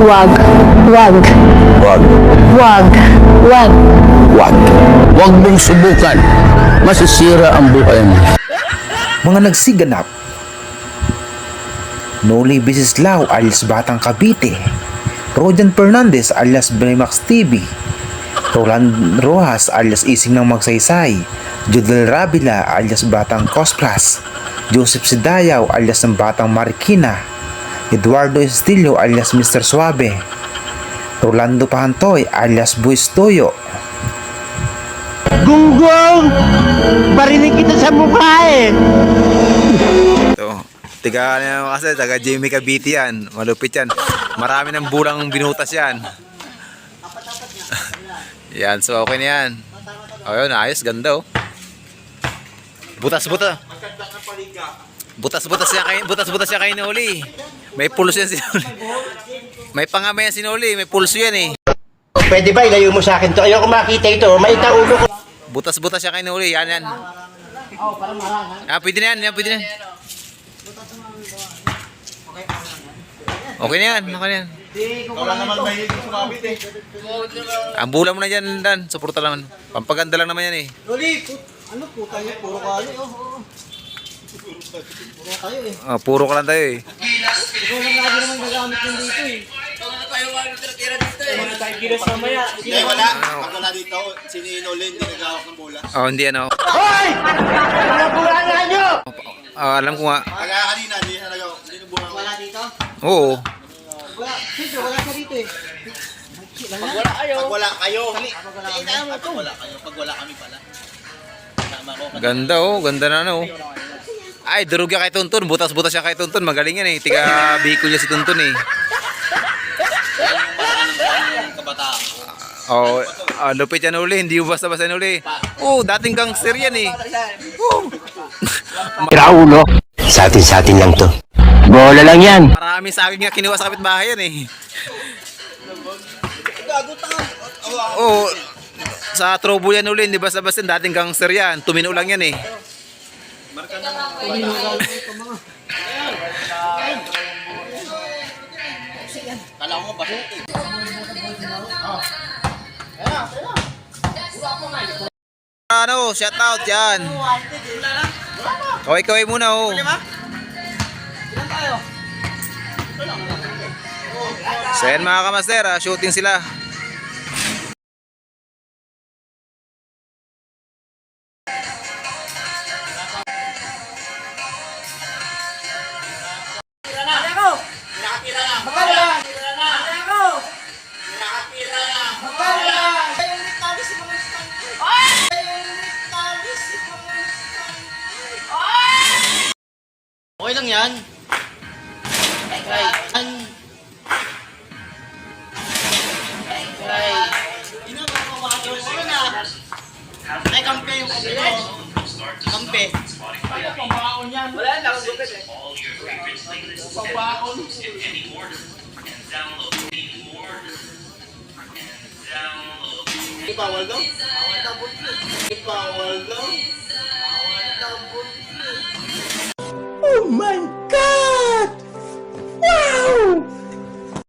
Wag. Wag. Wag, Wag. Wag. wag. Wag mong subukan. Masisira ang buhay mo. Mga nagsiganap. Noli Bisislao alias Batang Cavite. Rojan Fernandez alias Brimax TV. Roland Rojas alias Ising ng Magsaysay. Judel Rabila alias Batang Cosplas. Joseph Sidayaw alias ng Batang Marikina. Eduardo Estilio alias Mr. Suave. Rolando Pahantoy alias Buis Toyo. Gunggong! Barinig kita sa mukha eh! Ito. Tiga ano kasi, taga Jamie Cavite yan. Malupit yan. Marami ng bulang binutas yan. yan, so okay na yan. O yun, ayos, ganda oh. Butas, butas. Butas, butas siya kay, butas, butas siya kay Noli. May pulso yan si Noli. May pangama yan si Noli, may pulso yan eh. Pwede ba ilayo mo sa akin to? Ayoko makita ito. Maita ulo ko. Butas, butas siya kay Noli, yan yan. Ah, pwede na yan, yan, pwede na yan. Okay na yan, okay na yan. Ang bula mo na dyan, Dan. Suporta lang. Pampaganda lang naman yan eh. Ah, puro ka lang tayo eh. Hindi, wala. Pag wala dito, si Nolin, hindi nagawak ng bola. Oh, hindi ano. Hoy! Ano bulangan nyo? Ah, alam ko nga. Kaya kanina, hindi na nagawak. Hindi na buha. Wala dito? Oo. Pag wala kayo. Pag wala kayo. Pag wala kami. Pag wala kayo. Pag wala kami pala. Ganda oh, ganda na ano. Ay, durog yan kay Tuntun. Butas-butas siya kay Tuntun. Magaling yan eh. Tiga Bicol niya si Tuntun eh. Oh, ah, lupit yan uli. Hindi mo basta-basta yan uli. Oh, dating gangster yan eh. Oh. Raulo. Sa atin, sa atin lang to. Bola lang yan. Marami sa akin nga kinuha sa kapitbahay yan eh. Oh, sa trouble yan uli. Hindi basta-basta dating gangster yan. Tumino lang yan eh. Kala ko ba? Ano, shout out yan. Kaway-kaway muna oh. So yan mga kamaster, ah, shooting sila. Lang yan. Right. An... Right. Ay, kampe yung kabilo. Kampe. Wala lang, gupit eh. Pambaon. Bawal daw? Bawal daw. Bawal daw?